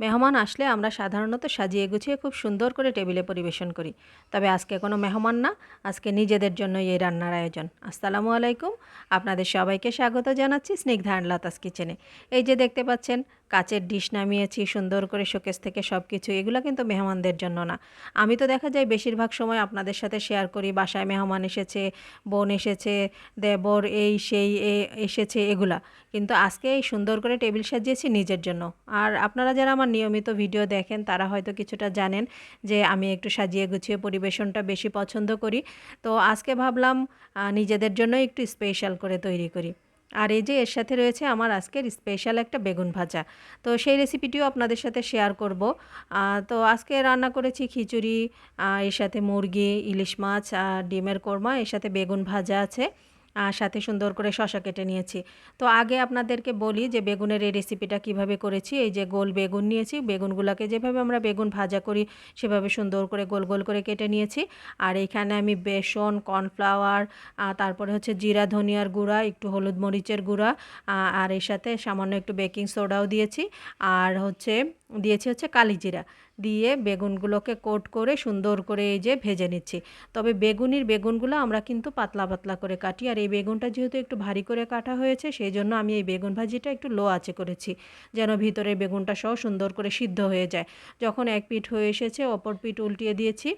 মেহমান আসলে আমরা সাধারণত সাজিয়ে গুছিয়ে খুব সুন্দর করে টেবিলে পরিবেশন করি। তবে আজকে কোনো মেহমান না, আজকে নিজেদের জন্যই এই রান্নার আয়োজন। আসসালামু আলাইকুম। আপনাদের সবাইকে স্বাগত জানাচ্ছি স্নিগ্ধা লতাস কিচেনে। এই যে দেখতে পাচ্ছেন কাচের ডিশ নামিয়েছি, সুন্দর করে শোকেস থেকে সব কিছু এগুলো কিন্তু মেহমানদের জন্য না। আমি তো দেখা যায় বেশিরভাগ সময় আপনাদের সাথে শেয়ার করি, বাসায় মেহমান এসেছে, বোন এসেছে, দেবর এই, সেই, এ, এসেছে, এগুলা। কিন্তু আজকে এই সুন্দর করে টেবিল সাজিয়েছি নিজের জন্য। আর আপনারা যারা আমার নিয়মিত ভিডিও দেখেন, তারা হয়তো কিছুটা জানেন যে আমি একটু সাজিয়ে গুছিয়ে পরিবেশনটা বেশি পছন্দ করি। তো আজকে ভাবলাম নিজেদের জন্য একটু স্পেশাল করে তৈরি করি। আর এই যে এর সাথে রয়েছে আমার আজকের স্পেশাল একটা বেগুন ভাজা। তো সেই রেসিপিটিও আপনাদের সাথে শেয়ার করব। তো আজকে রান্না করেছি খিচুড়ি এর সাথে মুরগি, ইলিশ মাছ আর ডিমের কোরমা, এর সাথে বেগুন ভাজা আছে। আর সাথে সুন্দর করে শশা কেটে নিয়েছি। তো আগে আপনাদেরকে বলি যে বেগুনের এই রেসিপিটা কীভাবে করেছি। এই যে গোল বেগুন নিয়েছি, বেগুনগুলোকে যেভাবে আমরা বেগুন ভাজা করি, সেভাবে সুন্দর করে গোল গোল করে কেটে নিয়েছি। আর এইখানে আমি বেসন, কর্নফ্লাওয়ার তারপরে হচ্ছে জিরা, ধনিয়ার গুঁড়া, একটু হলুদ মরিচের গুঁড়া আর এর সাথে সামান্য একটু বেকিং সোডাও দিয়েছি। আর হচ্ছে, দিয়েছি হচ্ছে কালি জিরা। দিয়ে বেগুনগুলোকে কোট করে সুন্দর করে এই যে ভেজে নিচ্ছি। তবে বেগুনির বেগুনগুলো আমরা কিন্তু পাতলা পাতলা করে কাটি আর এই বেগুনটা যেহেতু একটু ভারী করে কাটা হয়েছে সেই জন্য আমি এই বেগুন ভাজিটা একটু লো আঁচে করেছি, যেন ভিতরে বেগুনটা সহ সুন্দর করে সিদ্ধ হয়ে যায়। যখন এক পিঠ হয়ে এসেছে, অপর পিঠ উল্টিয়ে দিয়েছি।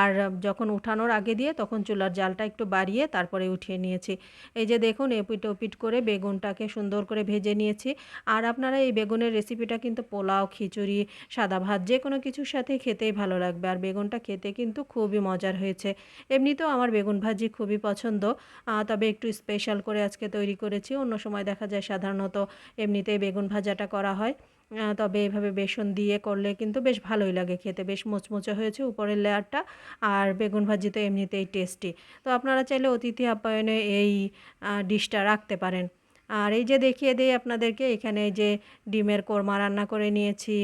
আর যখন উঠানোর আগে দিয়ে তখন চুলার জালটা একটু বাড়িয়ে তারপরে উঠিয়ে নিয়েছি। এই যে দেখুন, এপিট ওপিট করে বেগুনটাকে সুন্দর করে ভেজে নিয়েছি। আর আপনারা এই বেগুনের রেসিপিটা কিন্তু পোলাও, খিচুড়ি, সাদা ভাত যে কোনো কিছুর সাথে খেতেই ভালো লাগবে। আর বেগুনটা খেতে কিন্তু খুবই মজার হয়েছে। এমনিতেও আমার বেগুন ভাজি খুবই পছন্দ। তবে একটু স্পেশাল করে আজকে তৈরি করেছি। অন্য সময় দেখা যায় সাধারণত এমনিতেই বেগুন ভাজাটা করা হয়। তবে এভাবে বেসন দিয়ে করলে কিন্তু বেশ ভালোই লাগে খেতে। বেশ মোচমোচা হয়েছে উপরের লেয়ারটা আর বেগুন ভাজি তো এমনিতেই টেস্টি তো আপনারা চাইলে অতিথি আপ্যায়নে এই ডিশটা রাখতে পারেন। আর এই যে দেখিয়ে দিই আপনাদেরকে, এখানে যে ডিমের কোরমা রান্না করে নিয়েছি।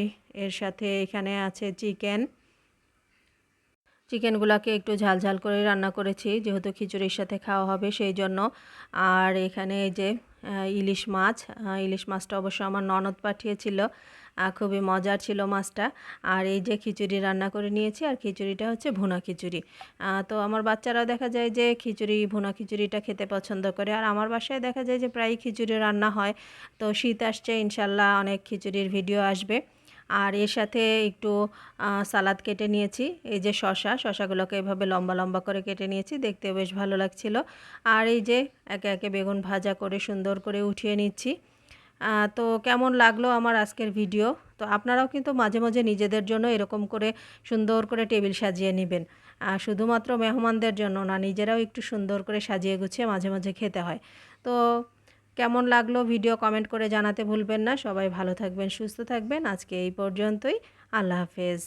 এর সাথে এখানে আছে চিকেন। চিকেনগুলোকে একটু ঝাল ঝাল করে রান্না করেছি, যেহেতু খিচুড়ির সাথে খাওয়া হবে সেই জন্য। আর এখানে যে ইলিশ মাছ। ইলিশ মাছটা অবশ্য আমার ননদ পাঠিয়েছিল। খুবই মজার ছিল মাছটা। আর এই যে খিচুড়ি রান্না করে নিয়েছি, আর খিচুড়িটা হচ্ছে ভুনা খিচুড়ি। তো আমার বাচ্চারা দেখা যায় যে খিচুড়ি, ভুনা খিচুড়িটা খেতে পছন্দ করে। আর আমার বাসায় দেখা যায় যে প্রায় খিচুড়ি রান্না হয়। তো শীত আসছে, ইনশাল্লাহ অনেক খিচুড়ির ভিডিও আসবে। আর এর সাথে একটু সালাদ কেটে নিয়েছি। এই যে শশা শশাগুলোকে এভাবে লম্বা লম্বা করে কেটে নিয়েছি দেখতে বেশ ভালো লাগছিল। আর এই যে একে একে বেগুন ভাজা করে সুন্দর করে উঠিয়ে নিচ্ছি। তো কেমন লাগল আমার আজকের ভিডিও? তো আপনারাও কিন্তু মাঝে মাঝে নিজেদের জন্য এরকম করে সুন্দর করে টেবিল সাজিয়ে নেবেন। শুধুমাত্র মেহমানদের জন্য না, নিজেরাও একটু সুন্দর করে সাজিয়ে গুছিয়ে মাঝে মাঝে খেতে হয়। তো কেমন লাগল ভিডিও কমেন্ট করে জানাতে ভুলবেন না। সবাই ভালো থাকবেন, সুস্থ থাকবেন। আজকে এই পর্যন্তই। আল্লাহ হাফেজ।